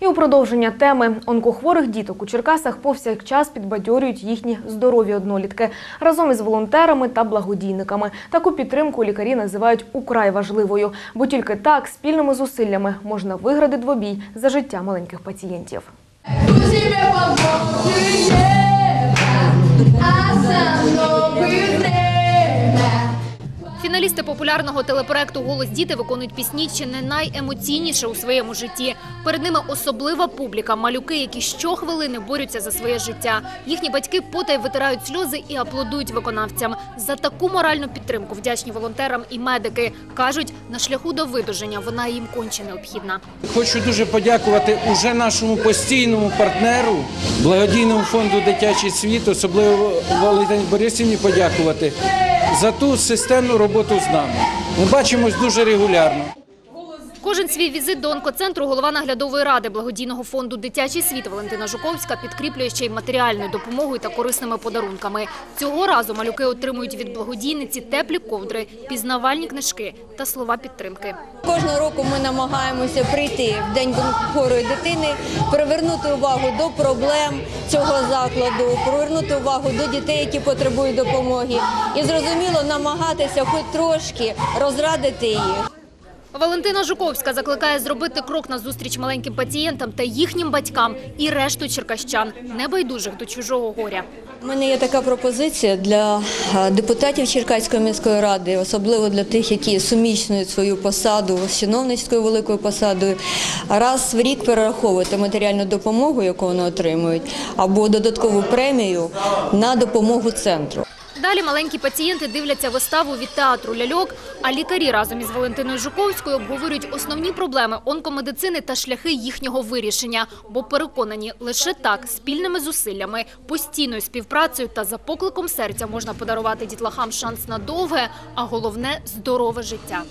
І у продовження теми онкохворих діток у Черкасах повсякчас підбадьорюють їхні здорові однолітки разом із волонтерами та благодійниками. Таку підтримку лікарі називають украй важливою, бо тільки так спільними зусиллями можна виграти двобій за життя маленьких пацієнтів. Фіналісти популярного телепроекту Голос діти виконують пісні чи не найемоційніше у своєму житті. Перед ними особлива публіка, малюки, які щохвилини борються за своє життя. Їхні батьки потай витирають сльози і аплодують виконавцям. За таку моральну підтримку вдячні волонтерам і медики кажуть, на шляху до видуження вона їм конче необхідна. Хочу дуже подякувати уже нашому постійному партнеру, благодійному фонду Дитячий світ, особливо Валентині Борисівні подякувати за ту системну роботу з нами. Ми бачимось дуже регулярно. Кожен свій візит до онкоцентру голова наглядової ради благодійного фонду Дитячий світ Валентина Жуковська підкріплює ще й матеріальною допомогою та корисними подарунками. Цього разу малюки отримують від благодійниці теплі ковдри, пізнавальні книжки та слова підтримки. Кожного року ми намагаємося прийти в день хворої дитини, привернути увагу до проблем цього закладу, привернути увагу до дітей, які потребують допомоги, і зрозуміло намагатися хоч трошки розрадити їх. Валентина Жуковська закликає зробити крок назустріч маленьким пацієнтам та їхнім батькам і решту черкащан, небайдужих до чужого горя. У мене є така пропозиція для е, депутатів Черкаської міської ради, особливо для тих, які суміщують свою посаду з чиновницькою великою посадою, раз в рік перераховувати матеріальну допомогу, яку вони отримують, або додаткову премію на допомогу центру. Далі маленькі пацієнти дивляться виставу від театру ляльок, а лікарі разом із Валентиною Жуковською обговорюють основні проблеми онкомедицини та шляхи їхнього вирішення. Бо переконані, лише так, спільними зусиллями, постійною співпрацею та за покликом серця можна подарувати дітлахам шанс на довге, а головне здорове життя.